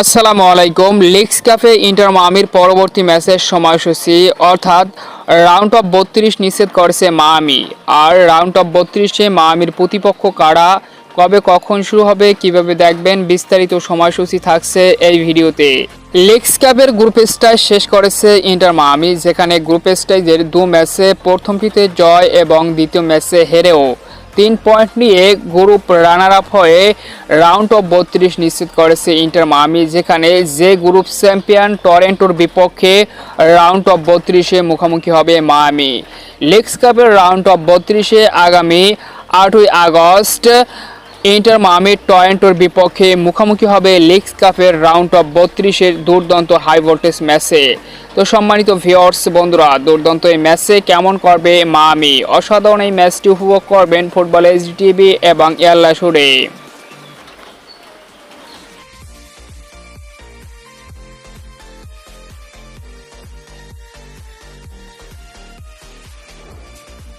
আসসালামু আলাইকুম। Leagues cafe inter মামির পরবর্তী ম্যাচের সময়সূচি, অর্থাৎ রাউন্ড অফ বত্রিশ নিষেধ করেছে মামি আর রাউন্ড অফ বত্রিশে মামির প্রতিপক্ষ কারা, কবে কখন শুরু হবে, কীভাবে দেখবেন, বিস্তারিত সময়সূচি থাকছে এই ভিডিওতে। লিগস কাপের গ্রুপ স্টেজ শেষ করেছে ইন্টার মামি যেখানে গ্রুপ স্টাইজের দু ম্যাচে প্রথমটিতে জয় এবং দ্বিতীয় ম্যাচে হেরেও তিন পয়েন্ট নিয়ে গ্রুপ রানার আপ হয়ে রাউন্ড অফ বত্রিশ নিশ্চিত করেছে ইন্টার মামি যেখানে যে গ্রুপ চ্যাম্পিয়ন টরেন্টোর বিপক্ষে রাউন্ড অফ বত্রিশে মুখোমুখি হবে মামি লিগস কাপের রাউন্ড অফ বত্রিশে আগামী আটই আগস্ট ইন্টার মামি টয়েন্টোর বিপক্ষে মুখোমুখি হবে লিগস কাপের রাউন্ড অফ বত্রিশের দুর্দান্ত হাই ভোল্টেজ ম্যাচে। তো সম্মানিত ভিওর্স বন্ধুরা, দুর্দান্ত এই ম্যাচে কেমন করবে মামি? অসাধারণ এই ম্যাচটি উপভোগ করবেন ফুটবল এইচ টিভি এবং এয়ারলা শুরে